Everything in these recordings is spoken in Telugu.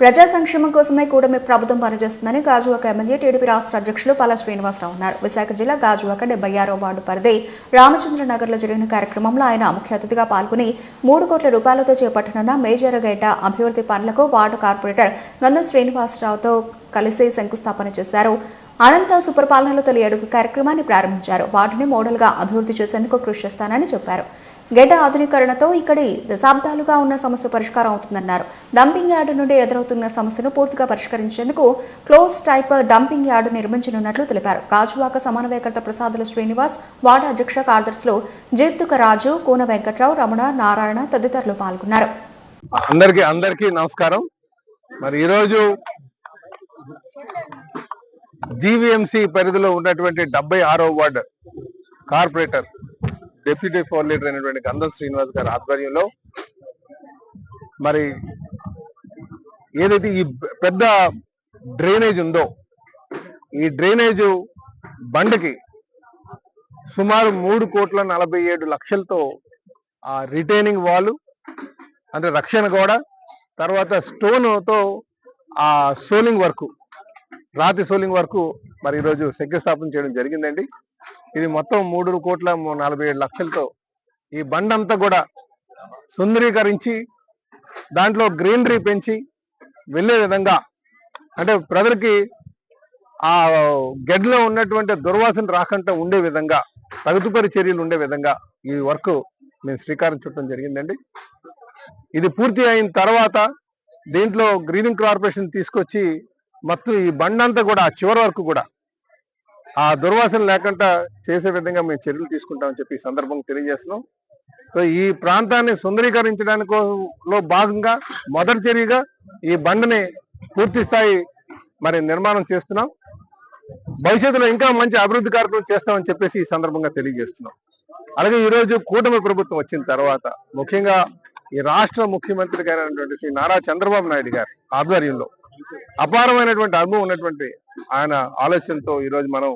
ప్రజా సంక్షేమం కోసమే కూడమి ప్రభుత్వం పనిచేస్తుందని గాజువాక ఎమ్మెల్యే టీడీపీ రాష్ట్ర అధ్యక్షులు పల్లా శ్రీనివాసరావు అన్నారు విశాఖ జిల్లా గాజువాక డెబ్బై ఆరో వార్డు పరిధి రామచంద్రనగర్లో జరిగిన కార్యక్రమంలో ఆయన ముఖ్య అతిథిగా పాల్గొని మూడు కోట్ల రూపాయలతో చేపట్టనున్న మేజరగేట అభివృద్ధి పనులకు వార్డు కార్పొరేటర్ గంధం శ్రీనివాసరావుతో కలిసి శంకుస్థాపన చేశారు. అనంతరం సుపరిపాలనలో తొలి అడుగు కార్యక్రమాన్ని ప్రారంభించారు. వాటిని మోడల్గా అభివృద్ధి చేసేందుకు కృషి చేస్తానని చెప్పారు. గెడ్డ ఆధునీకరణతో ఇక్కడి దశాబ్దాలుగా ఉన్న సమస్య పరిష్కారం అవుతుందన్నారు. డంపింగ్ యార్డు నుండి ఎదురవుతున్న సమస్యను పూర్తిగా పరిష్కరించేందుకు క్లోజ్ టైప్ డంపింగ్ యార్డు నిర్మించనున్నట్లు తెలిపారు. కాజువాక సమన్వయకర్త ప్రసాదుల శ్రీనివాస్ వార్డు అధ్యక్ష కార్యదర్శులు జీర్తుక రాజు కూన వెంకట్రావు రమణ నారాయణ తదితరులు పాల్గొన్నారు. అందరికీ అందరికీ నమస్కారం. మరి ఈరోజు జీవీఎంసీ పరిధిలో ఉన్నటువంటి డెబ్బై ఆరో ward corporator deputy floor leader అయినటువంటి గంధం శ్రీనివాస్ గారి ఆధ్వర్యంలో మరి ఏదైతే ఈ పెద్ద డ్రైనేజ్ ఉందో ఈ డ్రైనేజ్ బండకి సుమారు మూడు కోట్ల నలభై ఏడు లక్షలతో ఆ రిటైనింగ్ వాళ్ళు అంటే రక్షణ గోడ తర్వాత స్టోన్తో ఆ సోలింగ్ వర్క్ రాతి సోలింగ్ వర్క్ మరి ఈరోజు శంకుస్థాపన చేయడం జరిగిందండి. ఇది మొత్తం మూడు కోట్ల నలభై ఏడు లక్షలతో ఈ బండ్ అంతా కూడా సుందరీకరించి దాంట్లో గ్రీనరీ పెంచి వెళ్ళే విధంగా అంటే ప్రజలకి ఆ గెడ్లో ఉన్నటువంటి దుర్వాసన రాకుండా ఉండే విధంగా తగుతుపరి చర్యలు ఉండే విధంగా ఈ వర్క్ మేము శ్రీకారం చుట్టడం జరిగిందండి. ఇది పూర్తి అయిన తర్వాత దీంట్లో గ్రీనింగ్ కార్పొరేషన్ తీసుకొచ్చి మొత్తం ఈ బండంతా కూడా ఆ చివరి వరకు కూడా ఆ దుర్వాసన లేకుండా చేసే విధంగా మేము చర్యలు తీసుకుంటామని చెప్పి ఈ సందర్భంగా తెలియజేస్తున్నాం. సో ఈ ప్రాంతాన్ని సుందరీకరించడానికి లో భాగంగా మొదటి చర్యగా ఈ బండని పూర్తి స్థాయి మరి నిర్మాణం చేస్తున్నాం. భవిష్యత్తులో ఇంకా మంచి అభివృద్ధి కార్యక్రమం చేస్తామని చెప్పేసి ఈ సందర్భంగా తెలియజేస్తున్నాం. అలాగే ఈ రోజు కూటమి ప్రభుత్వం వచ్చిన తర్వాత ముఖ్యంగా ఈ రాష్ట్ర ముఖ్యమంత్రి గారైనటువంటి శ్రీ నారా చంద్రబాబు నాయుడు గారి ఆధ్వర్యంలో అపారమైనటువంటి అనుభవం ఉన్నటువంటి ఆయన ఆలోచనతో ఈ రోజు మనం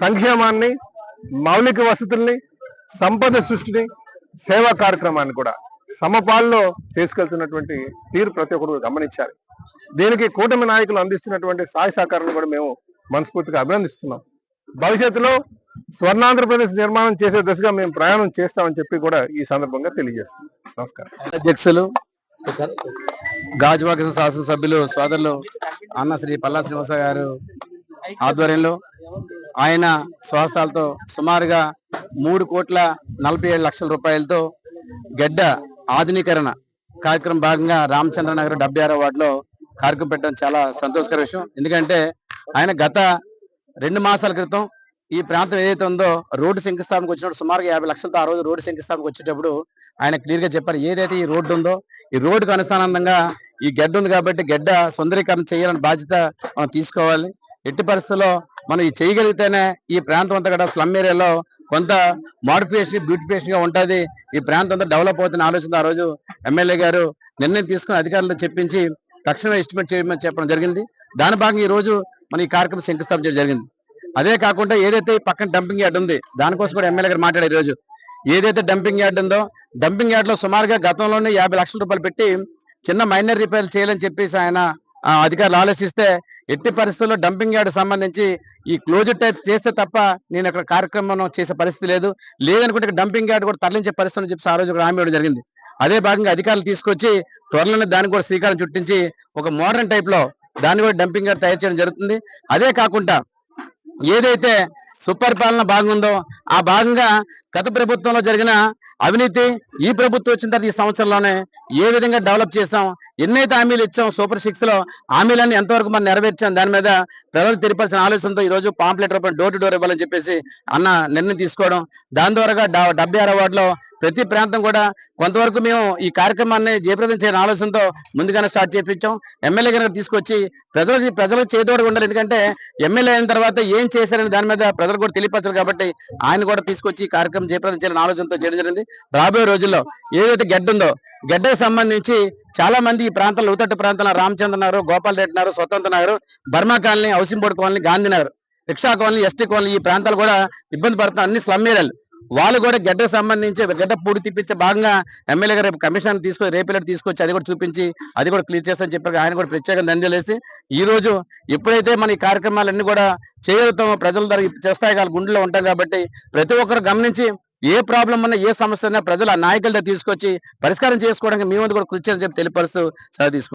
సంక్షేమాన్ని మౌలిక వసతుల్ని సంపద సృష్టిని సేవా కార్యక్రమాన్ని కూడా సమపాల్లో తీసుకెళ్తున్నటువంటి తీరు ప్రతి ఒక్కరు గమనించాలి. దీనికి కూటమి నాయకులు అందిస్తున్నటువంటి సహాయ సహకారాలను కూడా మేము మనస్ఫూర్తిగా అభినందిస్తున్నాం. భవిష్యత్తులో స్వర్ణాంధ్రప్రదేశ్ నిర్మాణం చేసే దశగా మేము ప్రయాణం చేస్తామని చెప్పి కూడా ఈ సందర్భంగా తెలియజేస్తున్నాం. నమస్కారం. అధ్యక్షులు గాజువాక శాసనసభ్యులు సోదరులు అన్న శ్రీ పల్లా శ్రీనివాస గారు ఆధ్వర్యంలో ఆయన స్వహస్తాలతో సుమారుగా మూడు కోట్ల నలభై ఏడు లక్షల రూపాయలతో గడ్డ ఆధునీకరణ కార్యక్రమం భాగంగా రామచంద్ర నగర్ డెబ్బై ఆరో వార్డులో కార్యక్రమం పెట్టడం చాలా సంతోషకర విషయం. ఎందుకంటే ఆయన గత రెండు మాసాల క్రితం ఈ ప్రాంతం ఏదైతే ఉందో రోడ్డు శంకుస్థాపనకు వచ్చినప్పుడు సుమారుగా యాభై లక్షలతో ఆ రోజు రోడ్డు శంకుస్థాపనకు వచ్చేటప్పుడు ఆయన క్లియర్గా చెప్పారు. ఏదైతే ఈ రోడ్డు ఉందో ఈ రోడ్డుకు అనుసానందంగా ఈ గడ్డ ఉంది కాబట్టి గడ్డ సుందరీకరణ చేయాలని బాధ్యత మనం తీసుకోవాలి. ఎట్టి పరిస్థితుల్లో మనం ఇది చేయగలిగితేనే ఈ ప్రాంతం అంతా కూడా స్లమ్ ఏరియాలో కొంత మోడిఫికేషన్ బ్యూటిఫికేషన్గా ఉంటుంది. ఈ ప్రాంతం అంతా డెవలప్ అవుతున్న ఆలోచన ఆ రోజు ఎమ్మెల్యే గారు నిర్ణయం తీసుకుని అధికారులు చెప్పించి తక్షణమే ఎస్టిమేట్ చేయమని చెప్పడం జరిగింది. దాని భాగంగా ఈ రోజు మన ఈ కార్యక్రమం శంకుస్థాపన చేయడం జరిగింది. అదే కాకుండా ఏదైతే పక్కన డంపింగ్ యార్డ్ ఉంది దానికోసం కూడా ఎమ్మెల్యే గారు మాట్లాడారు ఈరోజు. రోజు ఏదైతే డంపింగ్ యార్డ్ ఉందో డంపింగ్ యార్డ్లో సుమారుగా గతంలోనే యాభై లక్షల రూపాయలు పెట్టి చిన్న మైనర్ రిపేర్ చేయాలని చెప్పేసి ఆయన ఆ, అధికారులు ఆలోచిస్తే ఎట్టి పరిస్థితుల్లో డంపింగ్ యార్డ్ సంబంధించి ఈ క్లోజర్ టైప్ చేస్తే తప్ప నేను అక్కడ కార్యక్రమం చేసే పరిస్థితి లేదు. లేదనుకుంటే డంపింగ్ యార్డ్ కూడా తరలించే పరిస్థితి అని చెప్పి ఆ రోజు హామీ ఇవ్వడం జరిగింది. అదే భాగంగా అధికారులు తీసుకొచ్చి త్వరలోనే దానికి కూడా శ్రీకారం చుట్టించి ఒక మోడర్న్ టైప్లో దాన్ని కూడా డంపింగ్ యార్డ్ తయారు చేయడం జరుగుతుంది. అదే కాకుండా ఏదైతే సుపరిపాలన బాగుందో ఆ భాగంగా గత ప్రభుత్వంలో జరిగిన అవినీతి ఈ ప్రభుత్వం వచ్చిన తర్వాత ఈ సంవత్సరంలోనే ఏ విధంగా డెవలప్ చేసాం ఎన్నైతే హామీలు ఇచ్చాం సూపర్ సిక్స్లో హామీలన్నీ ఎంతవరకు మనం నెరవేర్చాం దాని మీద ప్రజలు తెలిపాల్సిన ఆలోచనతో ఈ రోజు పాంప్లెట్ రూపంలో డోర్ టు డోర్ ఇవ్వాలని చెప్పేసి అన్న నిర్ణయం తీసుకోవడం దాని ద్వారా డెబ్బై ఆరో వార్డులో ప్రతి ప్రాంతం కూడా కొంతవరకు మేము ఈ కార్యక్రమాన్ని జయప్రదం చేయని ఆలోచనతో ముందుగానే స్టార్ట్ చేయించాం ఎమ్మెల్యే గారు తీసుకొచ్చి ప్రజలకి ప్రజలకు చేదోడు ఉండాలి ఎందుకంటే ఎమ్మెల్యే అయిన తర్వాత ఏం చేశారని దాని మీద ప్రజలు కూడా తెలియపరచారు కాబట్టి ఆయన కూడా తీసుకొచ్చి కార్యక్రమం జయప్రదం చేయాలని ఆలోచనతో చేయడం జరిగింది. రాబోయే రోజుల్లో ఏదైతే గడ్డ ఉందో గడ్డకు సంబంధించి చాలా మంది ఈ ప్రాంతాల్లో ఉతట్టు ప్రాంతంలో Ramachandra Nagar Gopal Reddy Nagar Swatantra Nagar Burma colony housing board colony Gandhinagar rickshaw colony ST colony ఈ ప్రాంతాలు కూడా ఇబ్బంది పడుతున్న అన్ని స్లమ్ ఏరియాలు. వాళ్ళు కూడా గడ్డకు సంబంధించి గడ్డ పూడి తిప్పించే భాగంగా ఎమ్మెల్యే గారు రేపు కమిషన్ తీసుకొని రేపు తీసుకొచ్చి అది కూడా చూపించి అది కూడా క్లియర్ చేస్తామని చెప్పారు. ఆయన కూడా ప్రత్యేకంగా దండలేసి ఈ రోజు ఎప్పుడైతే మన ఈ కార్యక్రమాలన్నీ కూడా చేయగలుగుతామో ప్రజల ద్వారా చేస్తాయి కాదు గుండెలో ఉంటాం కాబట్టి ప్రతి ఒక్కరు గమనించి ఏ ప్రాబ్లం ఉన్నా ఏ సమస్య ఉన్నా ప్రజలు ఆ నాయకుల తీసుకొచ్చి పరిష్కారం చేసుకోవడానికి మీ ముందు కూడా కృషి చేయాలని చెప్పి తెలియపరుస్తూ సహా తీసుకుంటాం